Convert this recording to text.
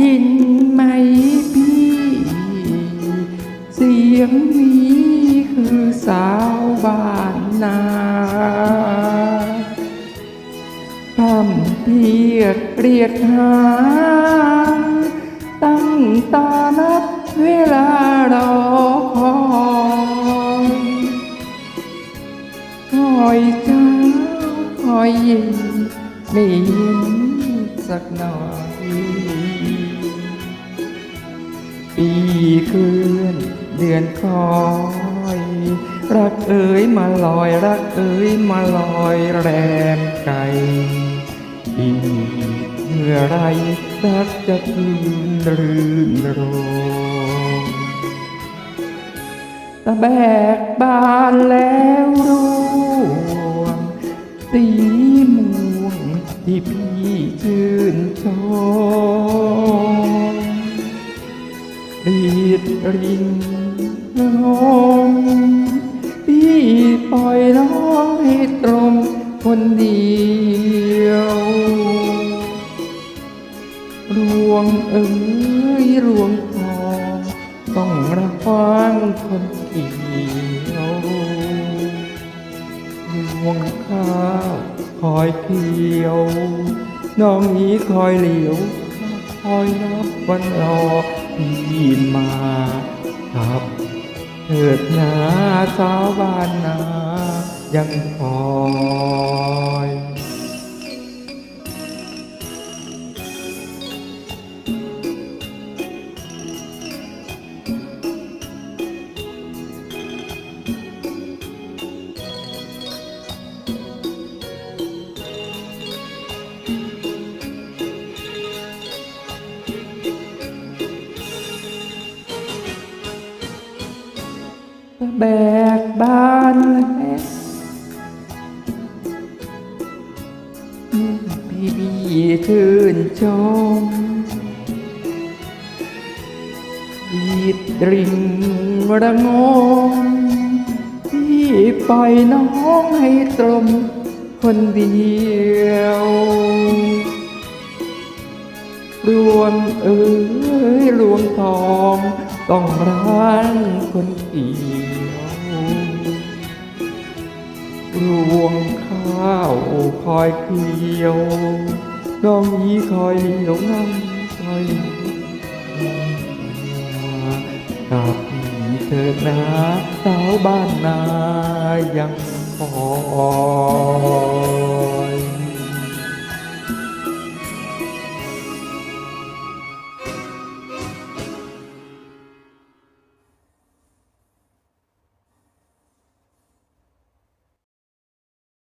ยินไหมพี่ เสียงนี้คือสาวบ้านนาพร่ำเพียกเรียกหา ตั้งตานับเวลารอคอยคอยเช้าคอยเย็นไม่เห็น สักหน่อย ปีคืนเดือนคอยรักเอ๋ยมาลอย รักเอ๋ยมาลอยแรมไกลอีกเมื่อไรรักจะคืนรื่นรมตะแบกบานแล้วร่ ชื่นชมรีดรินน้องพี่ปล่อยน้องให้ตรงคนเดียวรวงเอ๋ยรวงทองต้องระวังคนเกี่ยวรวงข้าวคอยเกี่ยว น้องนี้คอยเหลียวคอยนับวันรอพี่มาครับเถิดหนาสาวบ้านนายังคอย แบกบานแล้วพี่พี่ชื่นชมดีดริงระงมพี่ปล่อยน้องให้ตรมคนเดียว รวงเอ๋ยรวงทอง ต้องร้านคนเกี่ยวรวงข้าวคอยเกี่ยวน้องยีคอยเลี้ยวน้องคอยกับเธอนะสาวบ้านนายังคอ